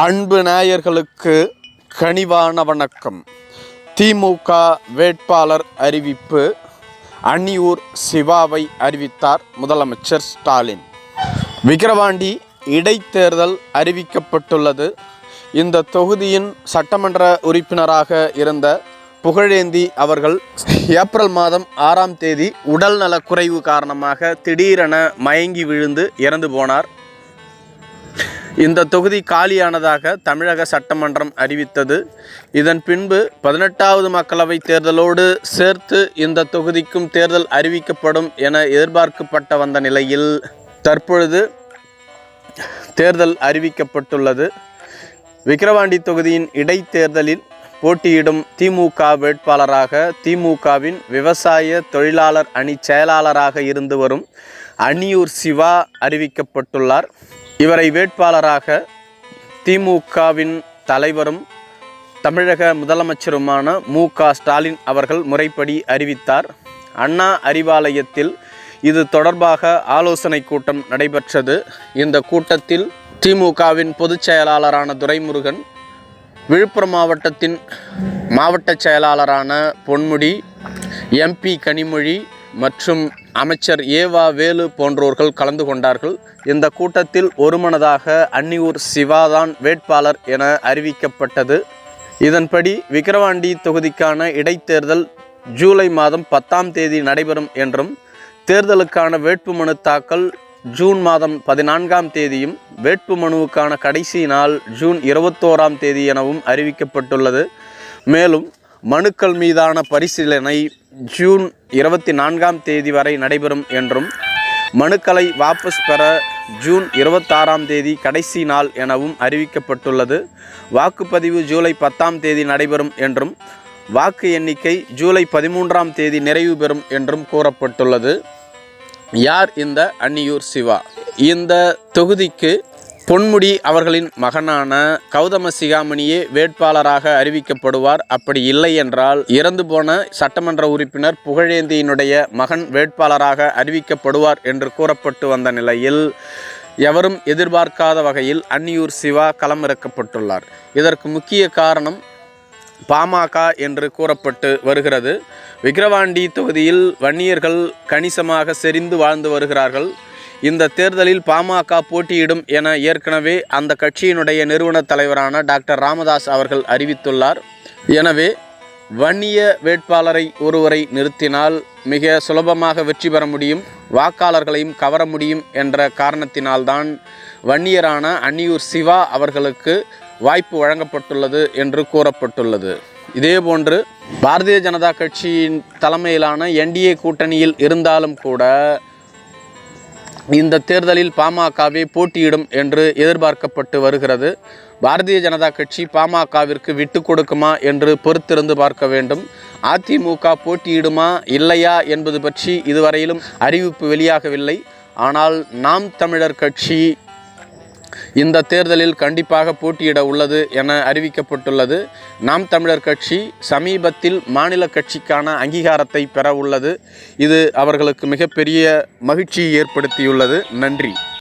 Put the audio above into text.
அன்பு நேயர்களுக்கு கனிவான வணக்கம். திமுக வேட்பாளர் அறிவிப்பு அன்னியூர் சிவாவை அறிவித்தார் முதலமைச்சர் ஸ்டாலின். விக்கிரவாண்டி இடைத்தேர்தல் அறிவிக்கப்பட்டுள்ளது. இந்த தொகுதியின் சட்டமன்ற உறுப்பினராக இருந்த புகழேந்தி அவர்கள் ஏப்ரல் மாதம் ஆறாம் தேதி உடல் நலக்குறைவு காரணமாக திடீரென மயங்கி விழுந்து இறந்து போனார். இந்த தொகுதி காலியானதாக தமிழக சட்டமன்றம் அறிவித்தது. இதன் பின்பு பதினெட்டாவது மக்களவைத் தேர்தலோடு சேர்த்து இந்த தொகுதிக்கும் தேர்தல் அறிவிக்கப்படும் என எதிர்பார்க்கப்பட்ட வந்த நிலையில் தற்பொழுது தேர்தல் அறிவிக்கப்பட்டுள்ளது. விக்கிரவாண்டி தொகுதியின் இடைத்தேர்தலில் போட்டியிடும் திமுக வேட்பாளராக திமுகவின் விவசாய தொழிலாளர் அணி செயலாளராக இருந்து வரும் அணியூர் சிவா அறிவிக்கப்பட்டுள்ளார். இவரை வேட்பாளராக திமுகவின் தலைவரும் தமிழக முதலமைச்சருமான மு க ஸ்டாலின் அவர்கள் முறைப்படி அறிவித்தார். அண்ணா அறிவாலயத்தில் இது தொடர்பாக ஆலோசனை கூட்டம் நடைபெற்றது. இந்த கூட்டத்தில் திமுகவின் பொதுச் செயலாளரான துரைமுருகன் விழுப்புரம் மாவட்டத்தின் மாவட்ட செயலாளரான பொன்முடி எம்பி கனிமொழி மற்றும் அமைச்சர் ஏவா வேலு போன்றோர்கள் கலந்து கொண்டார்கள். இந்த கூட்டத்தில் ஒருமனதாக அன்னியூர் சிவாதான் வேட்பாளர் என அறிவிக்கப்பட்டது. இதன்படி விக்கிரவாண்டி தொகுதிக்கான இடைத்தேர்தல் ஜூலை மாதம் பத்தாம் தேதி நடைபெறும் என்றும் தேர்தலுக்கான வேட்புமனு தாக்கல் ஜூன் மாதம் பதினான்காம் தேதியும் வேட்புமனுவுக்கான கடைசி நாள் ஜூன் இருபத்தோராம் தேதி எனவும் அறிவிக்கப்பட்டுள்ளது. மேலும் மனுக்கள் மீதான பரிசீலனை ஜூன் இருபத்தி நான்காம் தேதி வரை நடைபெறும் என்றும் மனுக்களை வாபஸ் பெற ஜூன் இருபத்தாறாம் தேதி கடைசி நாள் எனவும் அறிவிக்கப்பட்டுள்ளது. வாக்குப்பதிவு ஜூலை பத்தாம் தேதி நடைபெறும் என்றும் வாக்கு எண்ணிக்கை ஜூலை பதிமூன்றாம் தேதி நிறைவு பெறும் என்றும் கூறப்பட்டுள்ளது. யார் இந்த அன்னியூர் சிவா? இந்த தொகுதிக்கு பொன்முடி அவர்களின் மகனான கௌதம சிகாமணியே வேட்பாளராக அறிவிக்கப்படுவார். அப்படி இல்லை என்றால் இறந்து போன சட்டமன்ற உறுப்பினர் புகழேந்தியினுடைய மகன் வேட்பாளராக அறிவிக்கப்படுவார் என்று கூறப்பட்டு வந்த நிலையில் எவரும் எதிர்பார்க்காத வகையில் அன்னியூர் சிவா களமிறக்கப்பட்டுள்ளார். இதற்கு முக்கிய காரணம் பாமக என்று கூறப்பட்டு வருகிறது. விக்கிரவாண்டி தொகுதியில் வன்னியர்கள் கணிசமாக செறிந்து வாழ்ந்து வருகிறார்கள். இந்த தேர்தலில் பாமக போட்டியிடும் என ஏற்கனவே அந்த கட்சியினுடைய நிறுவன தலைவரான டாக்டர் ராமதாஸ் அவர்கள் அறிவித்துள்ளார். எனவே வன்னிய வேட்பாளரை ஒருவரை நிறுத்தினால் மிக சுலபமாக வெற்றி பெற முடியும் வாக்காளர்களையும் கவர முடியும் என்ற காரணத்தினால்தான் வன்னியரான அன்னியூர் சிவா அவர்களுக்கு வாய்ப்பு வழங்கப்பட்டுள்ளது என்று கூறப்பட்டுள்ளது. இதேபோன்று பாரதிய ஜனதா கட்சியின் தலைமையிலான என்டிஏ கூட்டணியில் இருந்தாலும் கூட இந்த தேர்தலில் பாமகவே போட்டியிடும் என்று எதிர்பார்க்கப்பட்டு வருகிறது. பாரதிய ஜனதா கட்சி பாமகவிற்கு விட்டு கொடுக்குமா என்று பொறுத்திருந்து பார்க்க வேண்டும். அதிமுக போட்டியிடுமா இல்லையா என்பது பற்றி இதுவரையிலும் அறிவிப்பு வெளியாகவில்லை. ஆனால் நாம் தமிழர் கட்சி இந்த தேர்தலில் கண்டிப்பாக போட்டியிட உள்ளது என அறிவிக்கப்பட்டுள்ளது. நாம் தமிழர் கட்சி சமீபத்தில் மாநில கட்சிக்கான அங்கீகாரத்தை பெற உள்ளது. இது அவர்களுக்கு மிகப்பெரிய மகிழ்ச்சியை ஏற்படுத்தியுள்ளது. நன்றி.